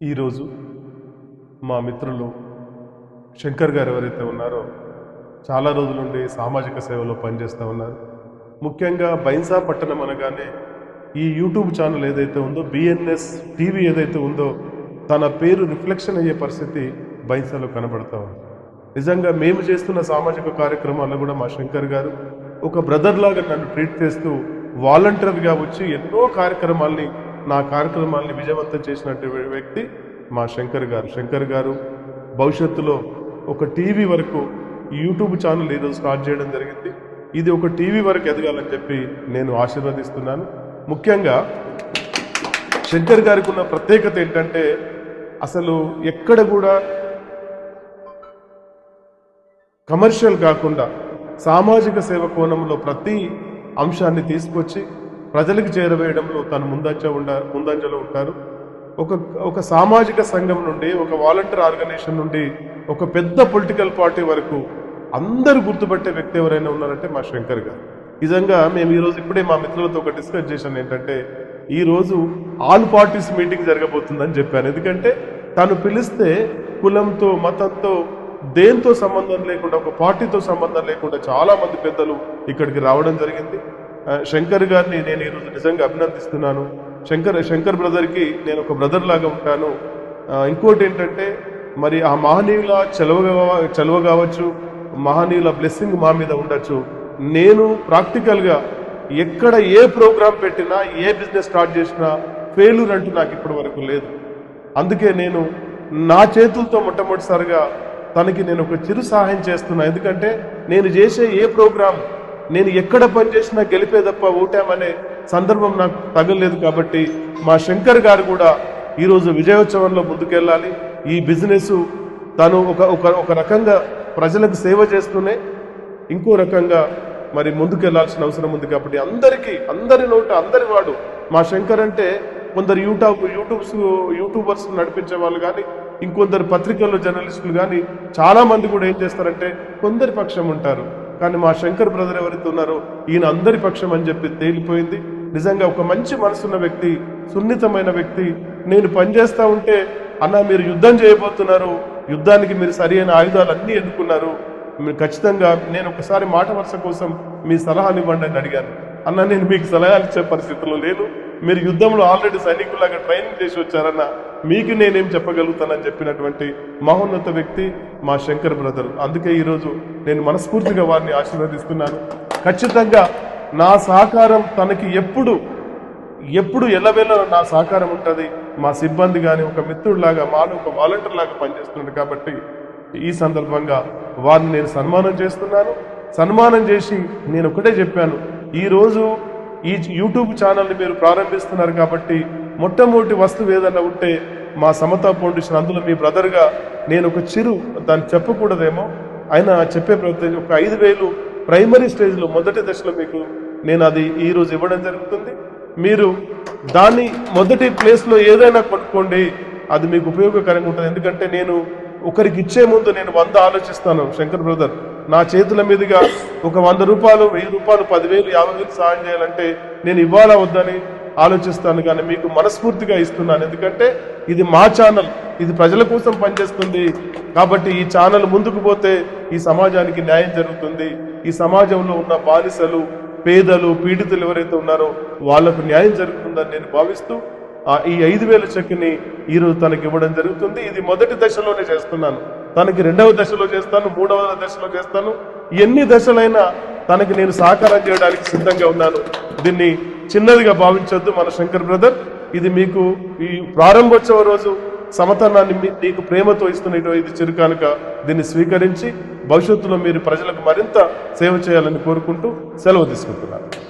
ఈరోజు మా మిత్రులు శంకర్ గారు ఎవరైతే ఉన్నారో చాలా రోజుల నుండి సామాజిక సేవలో పనిచేస్తూ ఉన్నారు. ముఖ్యంగా బైన్సా పట్టణం అనగానే ఈ యూట్యూబ్ ఛానల్ ఏదైతే ఉందో బిఎన్ఎస్ టీవీ ఏదైతే ఉందో తన పేరు రిఫ్లెక్షన్ అయ్యే పరిస్థితి బైన్సాలో కనబడతా ఉంది. నిజంగా మేము చేస్తున్న సామాజిక కార్యక్రమాల్లో కూడా మా శంకర్ గారు ఒక బ్రదర్ లాగా నన్ను ట్రీట్ చేస్తూ వాలంటీర్గా వచ్చి ఎన్నో కార్యక్రమాల్ని నా కార్యక్రమాల్ని విజయవంతం చేసినటువంటి వ్యక్తి మా శంకర్ గారు. శంకర్ గారు భవిష్యత్తులో ఒక టీవీ వరకు యూట్యూబ్ ఛానల్ ఈరోజు స్టార్ట్ చేయడం జరిగింది. ఇది ఒక టీవీ వరకు ఎదగాలని చెప్పి నేను ఆశీర్వదిస్తున్నాను. ముఖ్యంగా శంకర్ గారికి ఉన్న ప్రత్యేకత ఏంటంటే అసలు ఎక్కడ కూడా కమర్షియల్ కాకుండా సామాజిక సేవ కోణంలో ప్రతి అంశాన్ని తీసుకొచ్చి ప్రజలకు చేరవేయడంలో తను ముందంజ ఉండ ముందంజలో ఉంటారు. ఒక ఒక సామాజిక సంఘం నుండి ఒక వాలంటీర్ ఆర్గనైజేషన్ నుండి ఒక పెద్ద పొలిటికల్ పార్టీ వరకు అందరూ గుర్తుపట్టే వ్యక్తి ఎవరైనా ఉన్నారంటే మా శంకర్ గారు. నిజంగా మేము ఈరోజు ఇప్పుడే మా మిత్రులతో ఒక డిస్కస్ చేశాను ఏంటంటే ఈరోజు ఆల్ పార్టీస్ మీటింగ్ జరగబోతుందని చెప్పాను. ఎందుకంటే తను పిలిస్తే కులంతో మతంతో దేంతో సంబంధం లేకుండా ఒక పార్టీతో సంబంధం లేకుండా చాలామంది పెద్దలు ఇక్కడికి రావడం జరిగింది. శంకర్ గారిని నేను ఈరోజు నిజంగా అభినందిస్తున్నాను. శంకర్ శంకర్ బ్రదర్కి నేను ఒక బ్రదర్ లాగా ఉంటాను. ఇంకోటి ఏంటంటే మరి ఆ మహనీయుల చెలవ చలవ చెలవ కావచ్చు మహనీయుల బ్లెస్సింగ్ మా మీద ఉండొచ్చు. నేను ప్రాక్టికల్గా ఎక్కడ ఏ ప్రోగ్రామ్ పెట్టినా ఏ బిజినెస్ స్టార్ట్ చేసినా ఫెయిల్యూర్ అంటూ నాకు ఇప్పటి వరకు లేదు. అందుకే నేను నా చేతులతో మొట్టమొదటిసారిగా తనకి నేను ఒక చిరు సహాయం చేస్తున్నా. ఎందుకంటే నేను చేసే ఏ ప్రోగ్రాం నేను ఎక్కడ పనిచేసినా గెలిపే తప్ప ఓటామనే సందర్భం నాకు తగలేదు కాబట్టి మా శంకర్ గారు కూడా ఈరోజు విజయోత్సవంలో ముందుకెళ్ళాలి. ఈ బిజినెస్ తను ఒక ఒక ఒక రకంగా ప్రజలకు సేవ చేస్తూనే ఇంకో రకంగా మరి ముందుకెళ్ళాల్సిన అవసరం ఉంది కాబట్టి అందరికీ అందరి నోట అందరి వాడు మా శంకర్ అంటే కొందరు యూట్యూబ్ యూట్యూబ్స్ యూట్యూబర్స్ నడిపించే వాళ్ళు కానీ ఇంకొందరు పత్రికల్లో జర్నలిస్టులు కానీ చాలా మంది కూడా ఏం చేస్తారంటే కొందరి పక్షం ఉంటారు. కానీ మా శంకర్ బ్రదర్ ఎవరైతే ఉన్నారో ఈయన అందరి పక్షం అని చెప్పి తేలిపోయింది. నిజంగా ఒక మంచి మనసున్న వ్యక్తి సున్నితమైన వ్యక్తి. నేను పనిచేస్తా ఉంటే అన్న మీరు యుద్ధం చేయబోతున్నారు. యుద్ధానికి మీరు సరి అయిన ఆయుధాలు అన్నీ ఎన్నుకున్నారు. మీరు ఖచ్చితంగా నేను ఒకసారి మాట వరుస కోసం మీ సలహాలు ఇవ్వండి అని అడిగాను. అన్న నేను మీకు సలహాలు ఇచ్చే పరిస్థితిలో లేను. మీరు యుద్ధంలో ఆల్రెడీ సైనికులాగా ట్రైనింగ్ చేసి వచ్చారన్న మీకు నేనేం చెప్పగలుగుతానని చెప్పినటువంటి మహోన్నత వ్యక్తి మా శంకర్ బ్రదర్. అందుకే ఈరోజు నేను మనస్ఫూర్తిగా వారిని ఆశీర్వదిస్తున్నాను. ఖచ్చితంగా నా సహకారం తనకి ఎప్పుడు ఎప్పుడు ఎల్లవేళ నా సహకారం ఉంటుంది. మా సిబ్బంది కానీ ఒక మిత్రుడిలాగా మాలో ఒక వాలంటీర్ లాగా పనిచేస్తున్నాడు కాబట్టి ఈ సందర్భంగా వారిని నేను సన్మానం చేస్తున్నాను. సన్మానం చేసి నేను ఒకటే చెప్పాను. ఈరోజు ఈ యూట్యూబ్ ఛానల్ని మీరు ప్రారంభిస్తున్నారు కాబట్టి మొట్టమొదటి వస్తువు ఏదైనా ఉంటే మా సమతా ఫౌండేషన్ అందులో మీ బ్రదర్గా నేను ఒక చిరు దాన్ని చెప్పకూడదేమో. అయినా చెప్పే ప్రయత్నం ఒక ఐదు వేలు ప్రైమరీ స్టేజ్లో మొదటి దశలో మీకు నేను అది ఈరోజు ఇవ్వడం జరుగుతుంది. మీరు దాన్ని మొదటి ప్లేస్లో ఏదైనా కొనుక్కోండి. అది మీకు ఉపయోగకరంగా ఉంటుంది. ఎందుకంటే నేను ఒకరికి ఇచ్చే ముందు నేను వంద ఆలోచిస్తాను శంకర్ బ్రదర్. నా చేతుల మీదుగా ఒక వంద రూపాయలు వెయ్యి రూపాయలు పదివేలు యాభై వేలు సహాయం చేయాలంటే నేను ఇవ్వాలా వద్దని ఆలోచిస్తాను కానీ మీకు మనస్ఫూర్తిగా ఇస్తున్నాను. ఎందుకంటే ఇది మా ఛానల్ ఇది ప్రజల కోసం పనిచేస్తుంది. కాబట్టి ఈ ఛానల్ ముందుకు పోతే ఈ సమాజానికి న్యాయం జరుగుతుంది. ఈ సమాజంలో ఉన్న బానిసలు పేదలు పీడితులు ఎవరైతే ఉన్నారో వాళ్ళకు న్యాయం జరుగుతుందని నేను భావిస్తూ ఈ ఐదు వేల చెక్ని ఈరోజు తనకి ఇవ్వడం జరుగుతుంది. ఇది మొదటి దశలోనే చేస్తున్నాను. తనకి రెండవ దశలో చేస్తాను మూడవ దశలో చేస్తాను. ఎన్ని దశలైనా తనకి నేను సహకారం చేయడానికి సిద్ధంగా ఉన్నాను. దీన్ని చిన్నదిగా భావించొద్దు మన శంకర్ బ్రదర్. ఇది మీకు ఈ ప్రారంభోత్సవ రోజు సమతనాన్ని మీకు నీకు ప్రేమతో ఇస్తున్న ఇది చిరుకానుక దీన్ని స్వీకరించి భవిష్యత్తులో మీరు ప్రజలకు మరింత సేవ చేయాలని కోరుకుంటూ సెలవు తీసుకుంటున్నారు